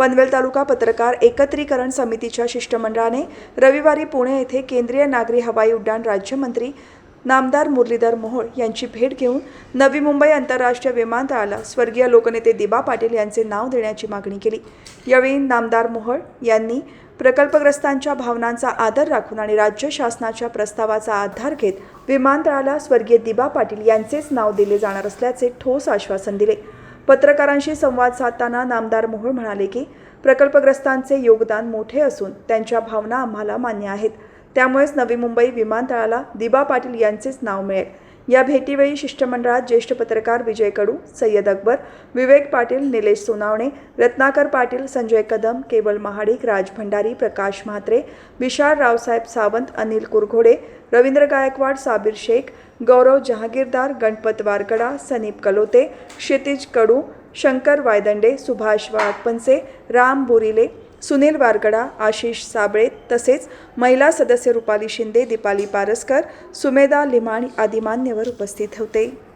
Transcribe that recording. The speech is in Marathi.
पनवेल तालुका पत्रकार एकत्रीकरण समितीच्या शिष्टमंडळाने रविवारी पुणे येथे केंद्रीय नागरी हवाई उड्डाण राज्यमंत्री नामदार मुरलीधर मोहोळ यांची भेट घेऊन नवी मुंबई आंतरराष्ट्रीय विमानतळाला स्वर्गीय लोकनेते दिबा पाटील यांचे नाव देण्याची मागणी केली. यावेळी नामदार मोहोळ यांनी प्रकल्पग्रस्तांच्या भावनांचा आदर राखून आणि राज्य शासनाच्या प्रस्तावाचा आधार घेत विमानतळाला स्वर्गीय दिबा पाटील यांचेच नाव दिले जाणार असल्याचे ठोस आश्वासन दिले. पत्रकारांशी संवाद साधताना नामदार मोहोळ म्हणाले की प्रकल्पग्रस्तांचे योगदान मोठे असून त्यांच्या भावना आम्हाला मान्य आहेत. त्यामुळेच नवी मुंबई विमानतळाला दिबा पाटील यांचेच नाव मिळेल. या भेटीवेळी शिष्टमंडळात ज्येष्ठ पत्रकार विजय कडू सय्यद अकबर विवेक पाटील निलेश सोनावणे रत्नाकर पाटील संजय कदम केवल महाडिक राज भंडारी प्रकाश म्हात्रे विशाल रावसाहेब सावंत अनिल कुरघोडे रवींद्र गायकवाड साबीर शेख गौरव जहागीरदार गणपत वारकडा सनीप कलोते क्षितिज कडू शंकर वायदंडे सुभाष वाघपनसे राम बोरिले सुनील वारगडा आशिष साबळे तसेच महिला सदस्य रुपाली शिंदे दीपाली पारसकर सुमेधा लिमाणी आदी मान्यवर उपस्थित होते.